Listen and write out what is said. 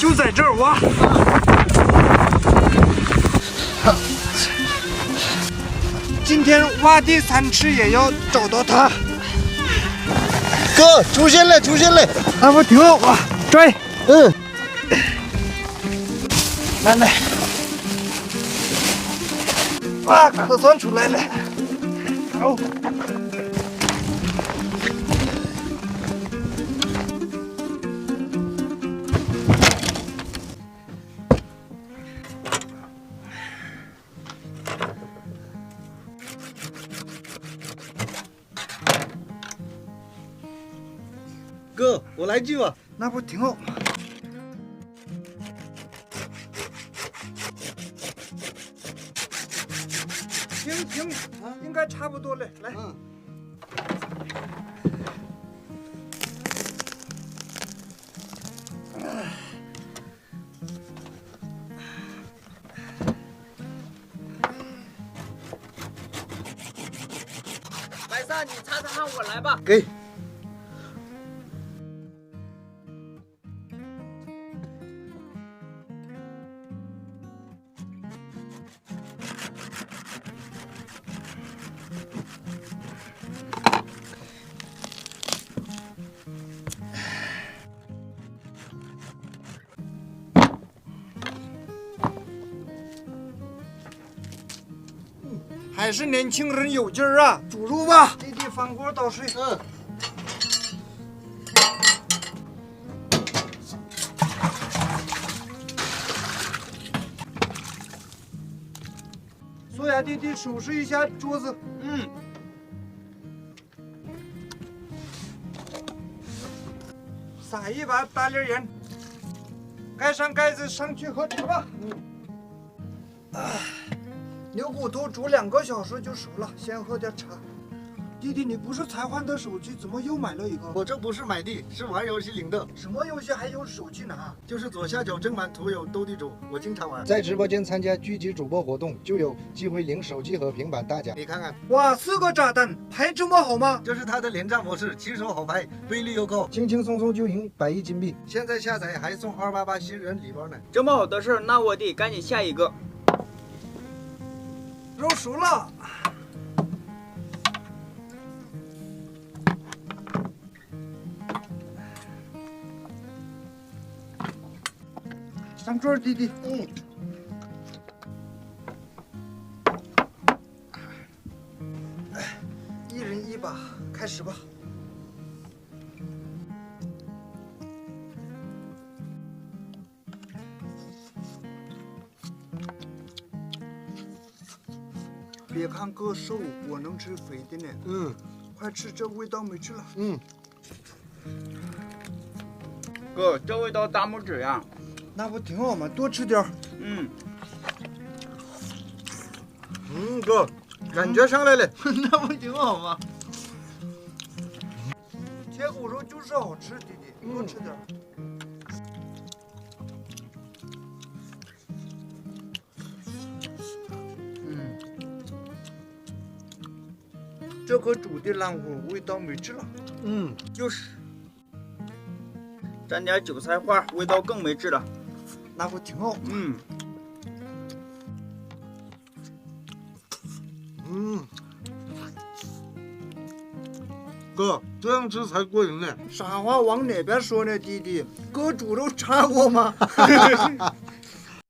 就在这儿挖。今天挖第三次也要找到它。哥，出现了，出现了！那不挺好啊？追，嗯，来来，啊，可算出来了。好，我来救啊！那不挺好吗？行行，应该差不多了。来，嗯，白三，你擦擦汗，我来吧。给。还是年轻人有劲儿啊！煮肉吧，弟弟翻锅倒水。嗯，苏雅弟弟收拾一下桌子。嗯，撒一把大粒盐，盖上盖子，上去喝酒吧。啊，牛骨头煮两个小时就熟了，先喝点茶。弟弟，你不是才换的手机，怎么又买了一个？我这不是买的，是玩游戏领的，什么游戏还有手机拿？就是左下角正版图有斗地主，我经常玩。在直播间参加狙击主播活动，就有机会领手机和平板大奖。你看看，哇，四个炸弹，牌这么好吗？这是它的连战模式，轻手好牌，威力又高，轻轻松松就赢百亿金币。现在下载还送二八八新人礼包呢。这么好的事儿，那我得赶紧下一个。肉熟了。上桌，弟弟。嗯。哎，一人一把，开始吧。别看哥瘦，我能吃肥的呢。嗯快吃，这味道没吃了。嗯，哥，这味道大拇指呀。那不挺好吗？多吃点儿。嗯，嗯，哥，感觉上来了。那不挺好吗？铁骨肉就是好吃，弟弟，多吃点儿。这个煮的烂糊，味道没治了。嗯，就是。蘸点韭菜花，味道更没治了。那不挺好？嗯，嗯，哥，这样吃才过瘾呢。啥话往哪边说呢，弟弟？哥煮肉差过吗？